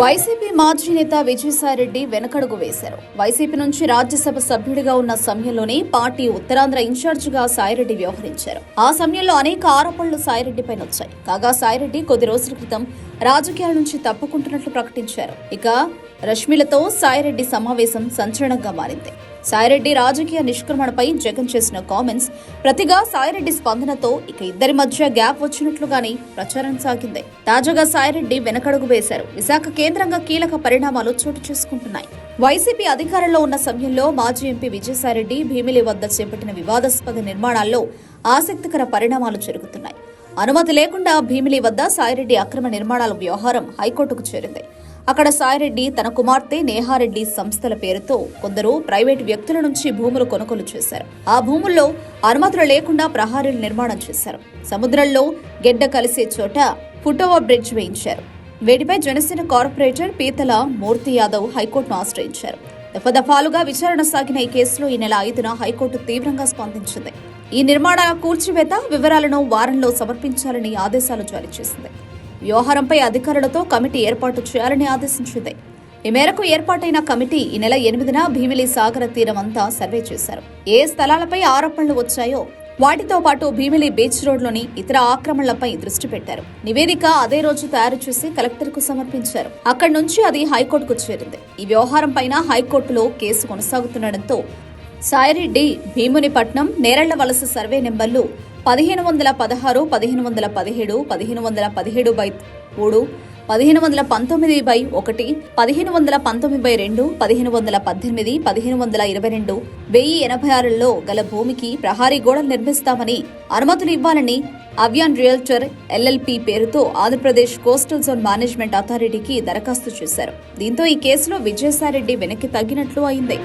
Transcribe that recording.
YCP మాజీ నేత విజయసాయిరెడ్డి వెనకడుగు వేశారు. వైసీపీ నుంచి రాజ్యసభ సభ్యుడిగా ఉన్న సమయంలోనే పార్టీ ఉత్తరాంధ్ర ఇన్ఛార్జిగా సాయిరెడ్డి వ్యవహరించారు. ఆ సమయంలో అనేక ఆరోపణలు సాయిరెడ్డిపైన వచ్చాయి. కాగా సాయిరెడ్డి కొద్ది రోజుల క్రితం రాజకీయాల నుంచి తప్పుకుంటున్నట్లు ప్రకటించారు. ఇక రష్మిలతో సాయిరెడ్డి సమావేశం సంచలనంగా మారింది. సాయిరెడ్డి రాజకీయ నిష్క్రమణపై జగన్ చేసిన కామెంట్స్ ప్రతిగా సాయిరెడ్డి స్పందనతో ఇక ఇద్దరి మధ్య గ్యాప్ వచ్చినట్లుగానే ప్రచారం సాగింది. తాజాగా సాయిరెడ్డి వెనకడుగు వేశారు. విశాఖ కేంద్రంగా కీలక పరిణామాలు చోటు చేసుకుంటున్నాయి. వైసీపీ అధికారంలో ఉన్న సమయంలో మాజీ ఎంపీ విజయసాయిరెడ్డి భీమిలి వద్ద చేపట్టిన వివాదాస్పద నిర్మాణాల్లో ఆసక్తికర పరిణామాలు జరుగుతున్నాయి. అనుమతి లేకుండా భీమిలి వద్ద సాయిరెడ్డి అక్రమ నిర్మాణాల వ్యవహారం హైకోర్టుకు చేరింది. అక్కడ సాయిరెడ్డి తన కుమార్తె నేహారెడ్డి సంస్థల పేరుతో కొందరు ప్రైవేట్ వ్యక్తుల నుంచి భూములు కొనుగోలు చేశారు. ఆ భూముల్లో అనుమతులు లేకుండా ప్రహారీలు నిర్మాణం చేశారు. సముద్రంలో గెడ్డ కలిసే చోట ఫుటోవర్ బ్రిడ్జ్ వేయించారు. వీటిపై జనసేన కార్పొరేటర్ పీతల మూర్తి యాదవ్ హైకోర్టును ఆశ్రయించారు. దఫాదఫాలుగా విచారణ సాగిన ఈ కేసులో ఈ నెల ఐదున హైకోర్టు తీవ్రంగా స్పందించింది. ఈ నిర్మాణాల కూల్చివేత వివరాలను వారంలో సమర్పించాలని ఆదేశాలు జారీ చేసింది. వ్యవహారంపై అధికారులతో కమిటీ ఏర్పాటు చేయాలని ఆదేశించింది. ఈ మేరకు ఏర్పాటైన కమిటీ ఈ నెల ఎనిమిదిన భీమిలి సాగర తీరం అంతా సర్వే చేశారు. ఏ స్థలాలపై ఆరోపణలు వచ్చాయో వాటితో పాటు భీమిలి బీచ్ రోడ్లోని ఇతర ఆక్రమణలపై దృష్టి పెట్టారు. నివేదిక అదే రోజు తయారు చేసి కలెక్టర్కు సమర్పించారు. అక్కడి నుంచి అది హైకోర్టుకు చేరింది. ఈ వ్యవహారం పైన హైకోర్టులో కేసు కొనసాగుతుండటంతో సాయిరెడ్డి భీమునిపట్నం నేరళ్ళ వలస సర్వే నెంబర్లు పదిహేను వందల పదహారు పదిహేను వందల పదిహేడు పదిహేను వందల పదిహేడు బై మూడు పదిహేను వందల పంతొమ్మిది బై ఒకటి పదిహేను వందల పంతొమ్మిది బై రెండు పదిహేను వందల పద్దెనిమిది పదిహేను వందల ఇరవై రెండు వెయ్యి ఎనభై ఆరులో గల భూమికి ప్రహారీ గోడలు నిర్మిస్తామని అనుమతులు ఇవ్వాలని అవ్యాన్ రియల్టర్ ఎల్ఎల్పి పేరుతో ఆంధ్రప్రదేశ్ కోస్టల్ జోన్ మేనేజ్మెంట్ అథారిటీకి దరఖాస్తు చేశారు. దీంతో ఈ కేసులో విజయసాయిరెడ్డి వెనక్కి తగ్గినట్లు అయింది.